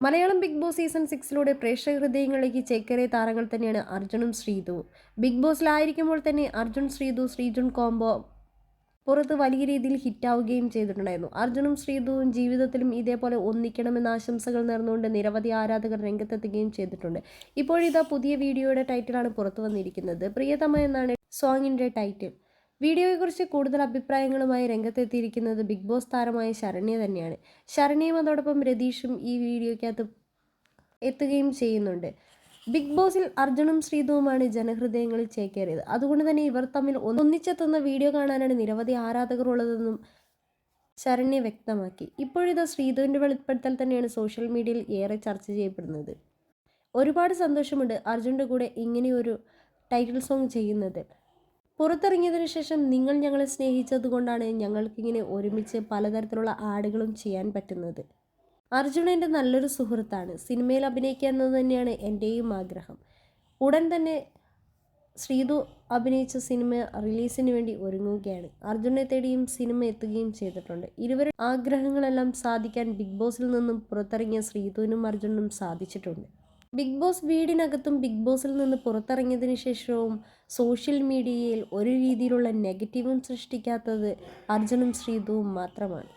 Malayalam big boss season സിക്സിലൂടെ പ്രേക്ഷക ഹൃദയങ്ങളിലേക്ക് ചേക്കേറിയ താരങ്ങൾ തന്നെയാണ് അർജുനും ശ്രീതുവും ബിഗ് ബോസിലായിരിക്കുമ്പോൾ തന്നെ അർജുൻ ശ്രീതു ശ്രീജുൻ കോംബോ പുറത്ത് വലിയ രീതിയിൽ ഹിറ്റാവുകയും ചെയ്തിട്ടുണ്ടായിരുന്നു. അർജുനും ശ്രീതുവും ജീവിതത്തിലും ഇതേപോലെ ഒന്നിക്കണമെന്ന ആശംസകൾ നേർന്നുകൊണ്ട് നിരവധി ആരാധകർ രംഗത്തെത്തുകയും ചെയ്തിട്ടുണ്ട്. ഇപ്പോഴിതാ പുതിയ വീഡിയോയുടെ ടൈറ്റിലാണ് പുറത്തു വന്നിരിക്കുന്നത്. പ്രിയതമ എന്നാണ് സോങ്ങിന്റെ ടൈറ്റിൽ വീഡിയോയെക്കുറിച്ച് കൂടുതൽ അഭിപ്രായങ്ങളുമായി രംഗത്തെത്തിയിരിക്കുന്നത് ബിഗ് ബോസ് താരമായ ശരണ്യ തന്നെയാണ്. ശരണ്യയും അതോടൊപ്പം രതീഷും ഈ വീഡിയോയ്ക്കകത്ത് എത്തുകയും ചെയ്യുന്നുണ്ട്. ബിഗ് ബോസിൽ അർജുനും ശ്രീധുവുമാണ് ജനഹൃദയങ്ങളിൽ ചേക്കേറിയത്. അതുകൊണ്ട് തന്നെ ഇവർ തമ്മിൽ ഒന്നിച്ചെത്തുന്ന വീഡിയോ കാണാനാണ് നിരവധി ആരാധകർ ഉള്ളതെന്നും ശരണ്യ വ്യക്തമാക്കി. ഇപ്പോഴിത് ശ്രീധുവിന്റെ വെളിപ്പെടുത്തൽ തന്നെയാണ് സോഷ്യൽ മീഡിയയിൽ ഏറെ ചർച്ച ചെയ്യപ്പെടുന്നത്. ഒരുപാട് സന്തോഷമുണ്ട് അർജുന്റെ കൂടെ ഇങ്ങനെയൊരു ടൈറ്റിൽ സോങ് ചെയ്യുന്നത്. പുറത്തിറങ്ങിയതിനു ശേഷം നിങ്ങൾ ഞങ്ങളെ സ്നേഹിച്ചതുകൊണ്ടാണ് ഞങ്ങൾക്കിങ്ങനെ ഒരുമിച്ച് പലതരത്തിലുള്ള ആടുകളും ചെയ്യാൻ പറ്റുന്നത്. അർജുൻ എന്റെ നല്ലൊരു സുഹൃത്താണ്. സിനിമയിൽ അഭിനയിക്കുക എന്നത് തന്നെയാണ് എന്റെയും ആഗ്രഹം. ഉടൻ തന്നെ ശ്രീതു അഭിനയിച്ച സിനിമ റിലീസിന് വേണ്ടി ഒരുങ്ങുകയാണ്. അർജുനെ തേടിയും സിനിമ എത്തുകയും ചെയ്തിട്ടുണ്ട്. ഇരുവരുടെ ആഗ്രഹങ്ങളെല്ലാം സാധിക്കാൻ ബിഗ് ബോസിൽ നിന്നും പുറത്തിറങ്ങിയ ശ്രീതുവിനും അർജുനും സാധിച്ചിട്ടുണ്ട്. ബിഗ് ബോസ് വീടിനകത്തും ബിഗ് ബോസിൽ നിന്ന് പുറത്തിറങ്ങിയതിനു ശേഷവും സോഷ്യൽ മീഡിയയിൽ ഒരു രീതിയിലുള്ള നെഗറ്റീവും സൃഷ്ടിക്കാത്തത് അർജുനും ശ്രീതുവും മാത്രമാണ്.